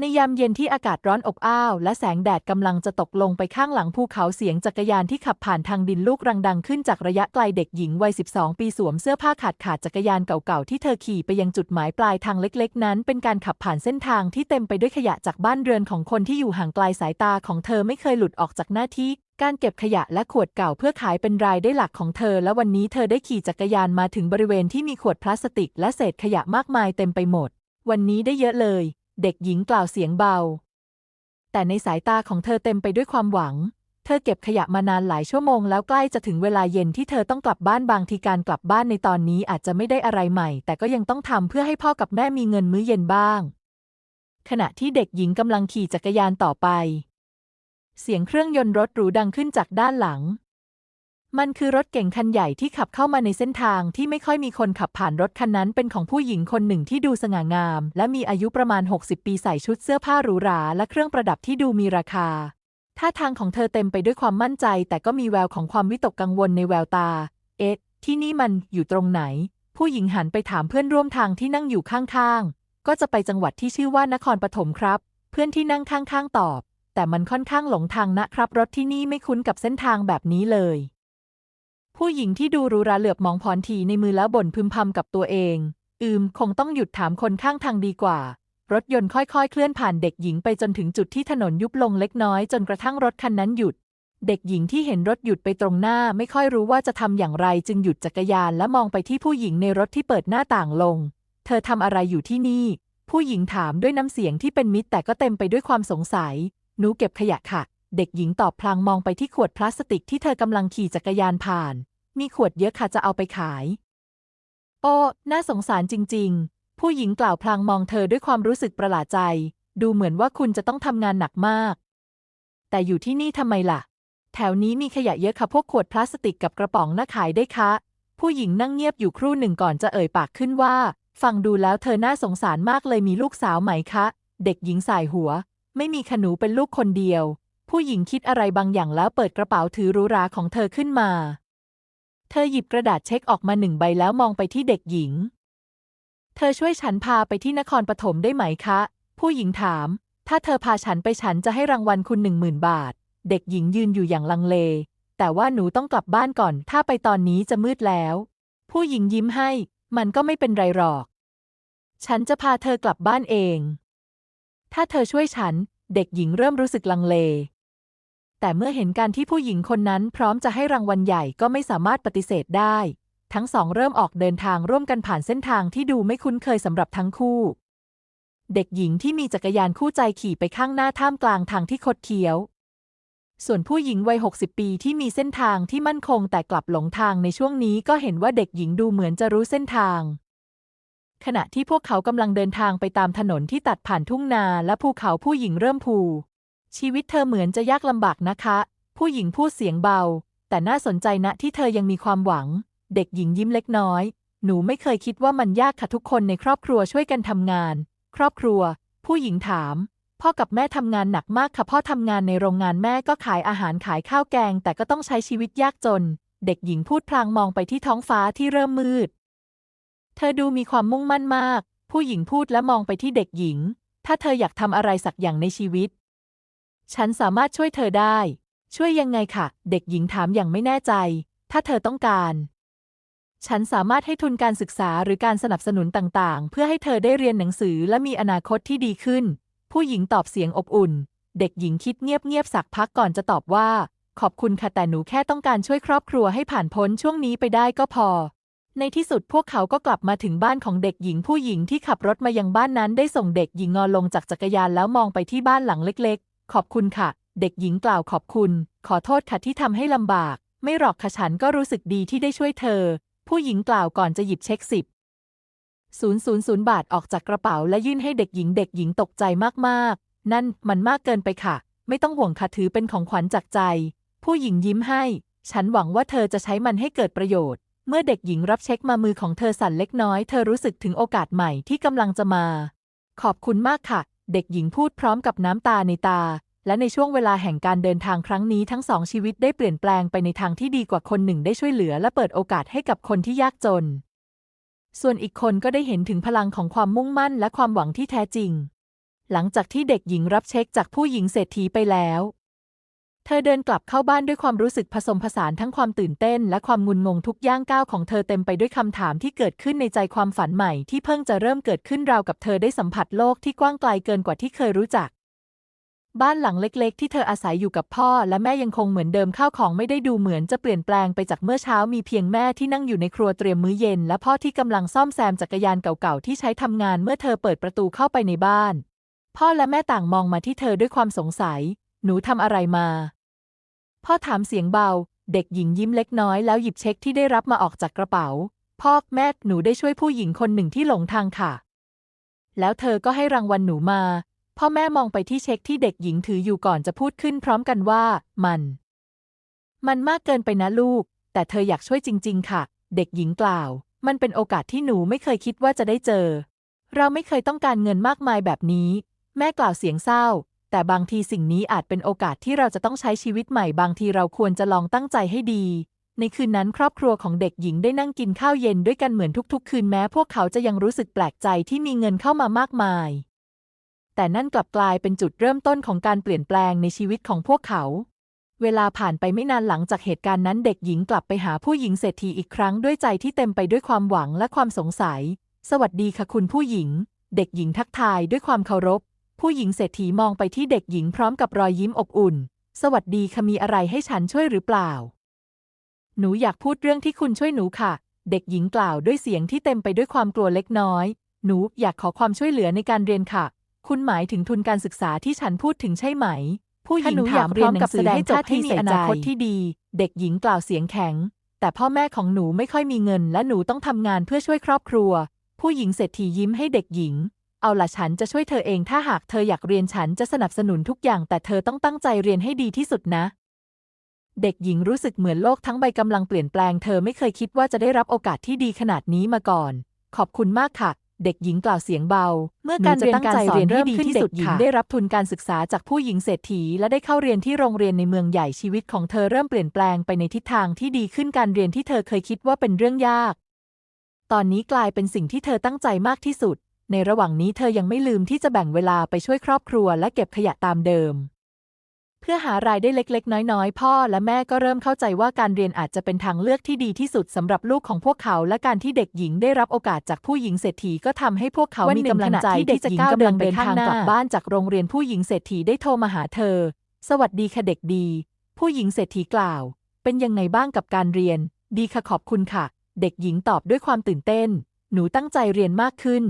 ในยามเย็นที่อากาศร้อนอบอ้าว และแสงแดดกำลังจะตกลงไปข้างหลังภูเขาเสียงจักรยานที่ขับผ่านทางดินลูกรังดังขึ้นจากระยะไกลเด็กหญิงวัย 12 ปีสวมเสื้อผ้าขาดขาดจักรยานเก่าๆ ที่เธอขี่ไปยังจุดหมายปลายทางเล็กๆ นั้น เป็นการขับผ่านเส้นทางที่เต็มไปด้วยขยะจากบ้านเรือนของคนที่อยู่ห่างไกลสายตาของเธอไม่เคยหลุดออกจากหน้าที่การเก็บขยะและขวดเก่าเพื่อขายเป็นรายได้หลักของเธอ และวันนี้เธอได้ขี่จักรยานมาถึงบริเวณที่มีขวดพลาสติก และเศษขยะมากมายเต็มไปหมด วันนี้ได้เยอะเลย เด็กหญิงกล่าวเสียงเบา แต่ในสายตาของเธอเต็มไปด้วยความหวัง เธอเก็บขยะมานานหลายชั่วโมงแล้วใกล้จะถึงเวลาเย็นที่เธอต้องกลับบ้านบางทีการกลับบ้านในตอนนี้อาจจะไม่ได้อะไรใหม่ แต่ก็ยังต้องทำเพื่อให้พ่อกับแม่มีเงินมื้อเย็นบ้าง ขณะที่เด็กหญิงกำลังขี่จักรยานต่อไป เสียงเครื่องยนต์รถหรูดังขึ้นจากด้านหลัง มันคือรถเก๋งคันใหญ่ที่ขับเข้ามาในเส้นทางที่ไม่ค่อยมีคนขับผ่านรถคันนั้นเป็นของผู้หญิงคนหนึ่งที่ดูสง่างาม และมีอายุประมาณ 60 ปีใส่ชุดเสื้อผ้าหรูหรา และเครื่องประดับที่ดูมีราคา ท่าทางของเธอเต็มไปด้วยความมั่นใจ แต่ก็มีแววของความวิตกกังวลในแววตา เอ๊ะ ที่นี่มันอยู่ตรงไหน ผู้หญิงหันไปถามเพื่อนร่วมทางที่นั่งอยู่ข้างๆ ก็จะไปจังหวัดที่ชื่อว่านครปฐมครับ เพื่อนที่นั่งข้างๆตอบ แต่มันค่อนข้างหลงทางนะครับ รถที่นี่ไม่คุ้นกับเส้นทางแบบนี้เลย ผู้หญิงที่ดูรูราเหลือบมองพรทีในมือแล้วบ่นพึมพำกับตัวเอง อืม คงต้องหยุดถามคนข้างทางดีกว่า รถยนต์ค่อยๆ เคลื่อนผ่านเด็กหญิงไปจนถึงจุดที่ถนนยุบลงเล็กน้อยจนกระทั่งรถคันนั้นหยุด เด็กหญิงที่เห็นรถหยุดไปตรงหน้าไม่ค่อยรู้ว่าจะทำอย่างไร จึงหยุดจักรยานและมองไปที่ผู้หญิงในรถที่เปิดหน้าต่างลง เธอทำอะไรอยู่ที่นี่ ผู้หญิงถามด้วยน้ำเสียงที่เป็นมิตรแต่ก็เต็มไปด้วยความสงสัย หนูเก็บขยะค่ะ เด็กหญิงตอบพลางมองไปที่ขวดพลาสติกที่เธอกำลังขี่จักรยานผ่าน มีขวดเยอะค่ะจะเอาไปขาย โอ้ น่าสงสารจริง ๆ ผู้หญิงกล่าวพลางมองเธอด้วยความรู้สึกประหลาดใจ ดูเหมือนว่าคุณจะต้องทำงานหนักมาก แต่อยู่ที่นี่ทำไมล่ะ แถวนี้มีขยะเยอะค่ะพวกขวดพลาสติกกับกระป๋องน่าขายได้คะ ผู้หญิงนั่งเงียบอยู่ครู่หนึ่งก่อนจะเอ่ยปากขึ้นว่า ฟังดูแล้วเธอน่าสงสารมากเลยมีลูกสาวไหมคะ เด็กหญิงสายหัว ไม่มีขนูเป็นลูกคนเดียว ผู้หญิงคิดอะไรบางอย่างแล้วเปิดกระเป๋าถือหรูหราของเธอขึ้นมา เธอหยิบกระดาษเช็คออกมาหนึ่งใบแล้วมองไปที่เด็กหญิง เธอช่วยฉันพาไปที่นครปฐมได้ไหมคะ ผู้หญิงถาม ถ้าเธอพาฉันไปฉันจะให้รางวัลคุณหนึ่งหมื่นบาท เด็กหญิงยืนอยู่อย่างลังเล แต่ว่าหนูต้องกลับบ้านก่อน ถ้าไปตอนนี้จะมืดแล้ว ผู้หญิงยิ้มให้ มันก็ไม่เป็นไรหรอก ฉันจะพาเธอกลับบ้านเอง ถ้าเธอช่วยฉัน เด็กหญิงเริ่มรู้สึกลังเล แต่เมื่อเห็นการที่ผู้หญิงคนนั้นพร้อมจะให้รางวัลใหญ่ก็ไม่สามารถปฏิเสธได้ ทั้งสองเริ่มออกเดินทางร่วมกันผ่านเส้นทางที่ดูไม่คุ้นเคยสำหรับทั้งคู่ เด็กหญิงที่มีจักรยานคู่ใจขี่ไปข้างหน้าท่ามกลางทางที่คดเคี้ยว ส่วนผู้หญิงวัย 60 ปีที่มีเส้นทางที่มั่นคงแต่กลับหลงทางในช่วงนี้ก็เห็นว่าเด็กหญิงดูเหมือนจะรู้เส้นทาง ขณะที่พวกเขากำลังเดินทางไปตามถนนที่ตัดผ่านทุ่งนาและภูเขาผู้หญิงเริ่มพู ชีวิตเธอเหมือนจะยากลำบากนะคะ ผู้หญิงพูดเสียงเบา แต่น่าสนใจนะที่เธอยังมีความหวัง เด็กหญิงยิ้มเล็กน้อย หนูไม่เคยคิดว่ามันยากค่ะทุกคนในครอบครัวช่วยกันทำงาน ครอบครัว ผู้หญิงถาม พ่อกับแม่ทำงานหนักมากค่ะพ่อทำงานในโรงงานแม่ก็ขายอาหารขายข้าวแกง แต่ก็ต้องใช้ชีวิตยากจน เด็กหญิงพูดพลางมองไปที่ท้องฟ้าที่เริ่มมืด เธอดูมีความมุ่งมั่นมาก ผู้หญิงพูดและมองไปที่เด็กหญิง ถ้าเธออยากทำอะไรสักอย่างในชีวิต ฉันสามารถช่วยเธอได้ ช่วยยังไงค่ะเด็กหญิงถามอย่างไม่แน่ใจ ถ้าเธอต้องการ ฉันสามารถให้ทุนการศึกษาหรือการสนับสนุนต่างๆ เพื่อให้เธอได้เรียนหนังสือและมีอนาคตที่ดีขึ้น ผู้หญิงตอบเสียงอบอุ่น เด็กหญิงคิดเงียบๆสักพักก่อนจะตอบว่า ขอบคุณค่ะแต่หนูแค่ต้องการช่วยครอบครัวให้ผ่านพ้นช่วงนี้ไปได้ก็พอในที่สุดพวกเขาก็กลับมาถึงบ้านของเด็กหญิงผู้หญิงที่ขับรถมายังบ้านนั้นได้ส่งเด็กหญิงงอลงจากจักรยานแล้วมองไปที่บ้านหลังเล็ก ขอบคุณค่ะ เด็กหญิงกล่าวขอบคุณ ขอโทษค่ะที่ทำให้ลำบาก ไม่หรอกค่ะฉันก็รู้สึกดีที่ได้ช่วยเธอ ผู้หญิงกล่าวก่อนจะหยิบเช็คสิบศูนย์ศูนย์ศูนย์บาทออกจากกระเป๋าและยื่นให้เด็กหญิงเด็กหญิงตกใจมากๆ นั่นมันมากเกินไปค่ะ ไม่ต้องห่วงค่ะถือเป็นของขวัญจากใจ ผู้หญิงยิ้มให้ ฉันหวังว่าเธอจะใช้มันให้เกิดประโยชน์ เมื่อเด็กหญิงรับเช็คมามือของเธอสั่นเล็กน้อย เธอรู้สึกถึงโอกาสใหม่ที่กำลังจะมา ขอบคุณมากค่ะ เด็กหญิงพูดพร้อมกับน้ำตาในตา และในช่วงเวลาแห่งการเดินทางครั้งนี้ทั้งสองชีวิตได้เปลี่ยนแปลงไปในทางที่ดีกว่าคนหนึ่งได้ช่วยเหลือและเปิดโอกาสให้กับคนที่ยากจน ส่วนอีกคนก็ได้เห็นถึงพลังของความมุ่งมั่นและความหวังที่แท้จริง หลังจากที่เด็กหญิงรับเช็คจากผู้หญิงเศรษฐีไปแล้ว เธอเดินกลับเข้าบ้านด้วยความรู้สึกผสมผสานทั้งความตื่นเต้น และความงุนงงทุกย่างก้าวของเธอเต็มไปด้วยคำถามที่เกิดขึ้นในใจความฝันใหม่ที่เพิ่งจะเริ่มเกิดขึ้นราวกับเธอได้สัมผัสโลกที่กว้างไกลเกินกว่าที่เคยรู้จัก บ้านหลังเล็กๆ ที่เธออาศัยอยู่กับพ่อ และแม่ยังคงเหมือนเดิมข้าวของไม่ได้ดูเหมือนจะเปลี่ยนแปลงไปจากเมื่อเช้ามีเพียงแม่ที่นั่งอยู่ในครัวเตรียมมื้อเย็น และพ่อที่กำลังซ่อมแซมจักรยานเก่าๆที่ใช้ทำงานเมื่อเธอเปิดประตูเข้าไปในบ้าน พ่อและแม่ต่างมองมาที่เธอด้วยความสงสัย หนูทำอะไรมา พ่อถามเสียงเบา เด็กหญิงยิ้มเล็กน้อยแล้วหยิบเช็คที่ได้รับมาออกจากกระเป๋า พ่อแม่หนูได้ช่วยผู้หญิงคนหนึ่งที่หลงทางค่ะ แล้วเธอก็ให้รางวัลหนูมา พ่อแม่มองไปที่เช็คที่เด็กหญิงถืออยู่ก่อนจะพูดขึ้นพร้อมกันว่า มัน มันมากเกินไปนะลูก แต่เธออยากช่วยจริง ๆ ค่ะ เด็กหญิงกล่าว มันเป็นโอกาสที่หนูไม่เคยคิดว่าจะได้เจอ เราไม่เคยต้องการเงินมากมายแบบนี้ แม่กล่าวเสียงเศร้า แต่บางทีสิ่งนี้อาจเป็นโอกาสที่เราจะต้องใช้ชีวิตใหม่บางทีเราควรจะลองตั้งใจให้ดี ในคืนนั้นครอบครัวของเด็กหญิงได้นั่งกินข้าวเย็นด้วยกันเหมือนทุกๆ คืนแม้พวกเขาจะยังรู้สึกแปลกใจที่มีเงินเข้ามามากมาย แต่นั่นกลับกลายเป็นจุดเริ่มต้นของการเปลี่ยนแปลงในชีวิตของพวกเขา เวลาผ่านไปไม่นานหลังจากเหตุการณ์นั้นเด็กหญิงกลับไปหาผู้หญิงเศรษฐีอีกครั้งด้วยใจที่เต็มไปด้วยความหวังและความสงสัย สวัสดีค่ะคุณผู้หญิง เด็กหญิงทักทายด้วยความเคารพ ผู้หญิงเศรษฐีมองไปที่เด็กหญิงพร้อมกับรอยยิ้มอบอุ่น สวัสดีค่ะมีอะไรให้ฉันช่วยหรือเปล่า หนูอยากพูดเรื่องที่คุณช่วยหนูค่ะ เด็กหญิงกล่าวด้วยเสียงที่เต็มไปด้วยความกลัวเล็กน้อย หนูอยากขอความช่วยเหลือในการเรียนค่ะ คุณหมายถึงทุนการศึกษาที่ฉันพูดถึงใช่ไหม ผู้หญิงถ้าหนูถามอยากเรียนหนังสือพร้อมกับให้จบแสดงที่มีท่อนาคตที่ดี เด็กหญิงกล่าวเสียงแข็ง แต่พ่อแม่ของหนูไม่ค่อยมีเงิน และหนูต้องทำงานเพื่อช่วยครอบครัว ผู้หญิงเศรษฐียิ้มให้เด็กหญิง เอาละฉันจะช่วยเธอเองถ้าหากเธออยากเรียนฉันจะสนับสนุนทุกอย่างแต่เธอต้องตั้งใจเรียนให้ดีที่สุดนะ เด็กหญิงรู้สึกเหมือนโลกทั้งใบกำลังเปลี่ยนแปลงเธอไม่เคยคิดว่าจะได้รับโอกาสที่ดีขนาดนี้มาก่อน ขอบคุณมากค่ะ เด็กหญิงกล่าวเสียงเบา เมื่อการเรียนตั้งการใจสอนเรียนให้เริ่มดีขึ้นเด็กหญิงได้รับทุนการศึกษาจากผู้หญิงเศรษฐี และได้เข้าเรียนที่โรงเรียนในเมืองใหญ่ชีวิตของเธอเริ่มเปลี่ยนแปลงไปในทิศทางที่ดีขึ้นการเรียนที่เธอเคยคิดว่าเป็นเรื่องยาก ตอนนี้กลายเป็นสิ่งที่เธอตั้งใจมากที่สุด ในระหว่างนี้เธอยังไม่ลืมที่จะแบ่งเวลาไปช่วยครอบครัวและเก็บขยะตามเดิม เพื่อหารายได้เล็กๆ น้อยๆ พ่อและแม่ก็เริ่มเข้าใจว่าการเรียนอาจจะเป็นทางเลือกที่ดีที่สุดสำหรับลูกของพวกเขา และการที่เด็กหญิงได้รับโอกาสจากผู้หญิงเศรษฐีก็ทำให้พวกเขามีกำลังใจที่จะเด็กหญิงก้าวเดินไปกำลังเดินข้างทางหน้ากลับบ้านจากโรงเรียนผู้หญิงเศรษฐีได้โทรมาหาเธอ สวัสดีค่ะเด็กดี ผู้หญิงเศรษฐีกล่าว เป็นยังไงบ้างกับการเรียน ดีค่ะขอบคุณค่ะ เด็กหญิงตอบด้วยความตื่นเต้น หนูตั้งใจเรียนมากขึ้น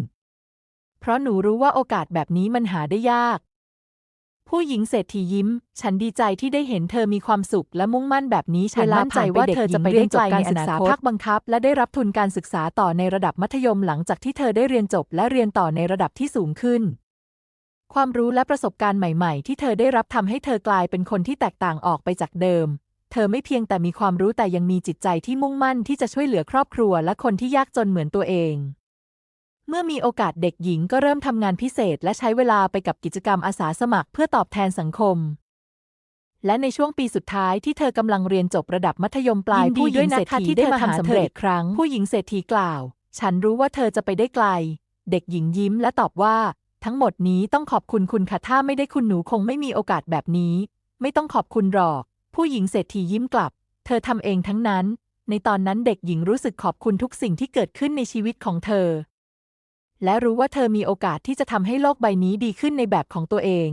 ราะหนูรู้ว่าโอกาสแบบนี้มันหาได้ยาก ผู้หญิงเศรษฐียิ้ม ฉันดีใจที่ได้เห็นเธอมีความสุขและมุ่งมั่นแบบนี้ฉันมั่นใจว่าเด็กเธอจะหญิงไปเรีได้ยนจบการศึกษาจบการศึกษาภาคบังคับ และได้รับทุนการศึกษาต่อในระดับมัธยมหลังจากที่เธอได้เรียนจบและเรียนต่อในระดับที่สูงขึ้นความรู้และประสบการณ์ใหม่ ๆ ที่เธอได้รับทำให้เธอกลายเป็นคนที่แตกต่างออกไปจากเดิม เธอไม่เพียงแต่มีความรู้แต่ยังมีจิตใจที่มุ่งมั่นที่จะช่วยเหลือครอบครัวและคนที่ยากจนเหมือนตัวเอง เมื่อมีโอกาสเด็กหญิงก็เริ่มทำงานพิเศษ และใช้เวลาไปกับกิจกรรมอาสาสมัครเพื่อตอบแทนสังคม และในช่วงปีสุดท้ายที่เธอกำลังเรียนจบระดับมัธยมปลายยินดีผู้หญิด้วยงนะเศรษคะฐีที่ได้เธอมาหาทำสำเธเร็อจอีกครั้ง ผู้หญิงเศรษฐีกล่าว ฉันรู้ว่าเธอจะไปได้ไกล เด็กหญิงยิ้มและตอบว่า ทั้งหมดนี้ต้องขอบคุณคุณค่ะถ้าไม่ได้คุณหนูคงไม่มีโอกาสแบบนี้ ไม่ต้องขอบคุณหรอก ผู้หญิงเศรษฐียิ้มกลับ เธอทำเองทั้งนั้น ในตอนนั้นเด็กหญิงรู้สึกขอบคุณทุกสิ่งที่เกิดขึ้นในชีวิตของเธอ และรู้ว่าเธอมีโอกาสที่จะทำให้โลกใบนี้ดีขึ้นในแบบของตัวเอง